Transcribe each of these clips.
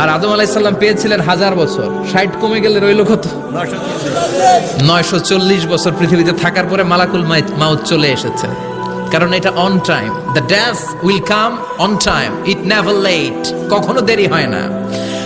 আর আদম আলাইসাল্লাম পেয়েছিলেন হাজার বছর। ষাট কমে গেলে রইল কত? নয়শো চল্লিশ বছর পৃথিবীতে থাকার পরে মালাকুল মাউত চলে এসেছে। কারণ এটা on time the death will come on time it never late কখনো দেরি হয় না।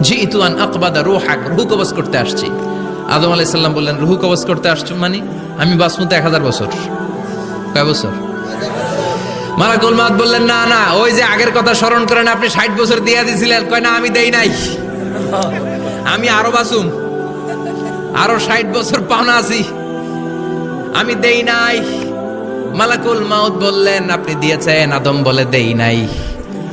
জি ইতুয়ান আকবাদা রুহাক, রুহু কবজ করতে আসছি। আদম আলাইহিস সাল্লাম বললেন, রুহু কবজ করতে আসছো মানে? আমি বাসমতে এক হাজার বছর। কয় বছর? মালাকুল মাউত বললেন, না না, ওই যে আগের কথা স্মরণ করেন, আপনি ষাট বছর দিয়ে দিছিলেন। কয়, না, আমি দেই নাই। আমি আরও বাসুম আরও ষাট বছর পাওনা আছি। আমি দেই নাই। মালাকুল মাউত বললেন, আপনি দিয়েছেন, আদম বলে দেই নাই।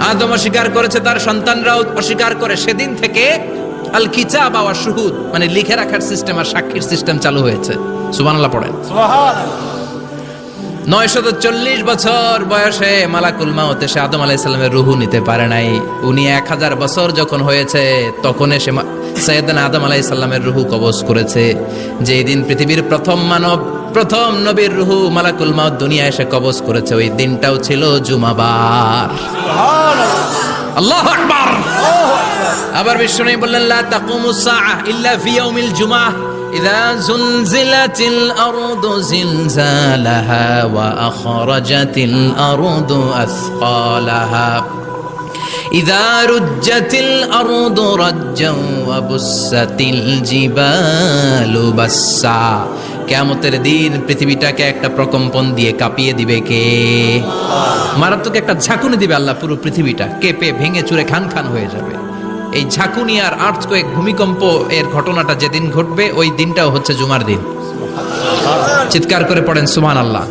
আদম অস্বীকার করেছে তার সন্তানরাও অস্বীকার করে। সেদিন থেকে আল কিতাব ওয়া শুহুদ মানে লিখে রাখার সিস্টেম আর সাক্ষীর সিস্টেম চালু হয়েছে। সুবহানাল্লাহ পড়েন। নয়শত চল্লিশ বছর বয়সে মালাকুল মাউত এসে আদম আলাইসাল্লামের রুহু নিতে পারে নাই। উনি এক হাজার বছর যখন হয়েছে তখন এসে সৈয়দনা আদম আলাইসাল্লামের রুহু কবজ করেছে। যেই দিন পৃথিবীর প্রথম মানব প্রথম নবীর রুহু মালাকুল মাউত দুনিয়া এসে কবজ করেছে। ওই দিনটাও ছিল জুমাবার। আল্লাহ আকবার। আবার বিষ্ণু বললেন লা তাকুমুস সাআহ ইল্লা ফি ইয়াউমিল জুমআহ ইযা জুলজিলাতিল আরদু জিলজালাহা ওয়া আখরাজাতিল আরদু আসকালাহা ইযা রুজ্জাতিল আরদু রাজ্জান ওয়া বুসাতিল জিবালু বাসসা। কিয়ামতের দিন পৃথিবীটাকে একটা প্রকম্পন দিয়ে কাঁপিয়ে দিবে কে? মারাত্মক একটা ঝাঁকুনি দিবে আল্লাহ পুরো পৃথিবীটা। কেঁপে, ভেঙে চুরে খান খান হয়ে যাবে। এই ঝাঁকুনি আর আর্থ কয়েক ভূমিকম্প এর ঘটনাটা যেদিন ঘটবে, ওই দিনটাও হচ্ছে জুমার দিন। চিৎকার করে পড়েন সুমান আল্লাহ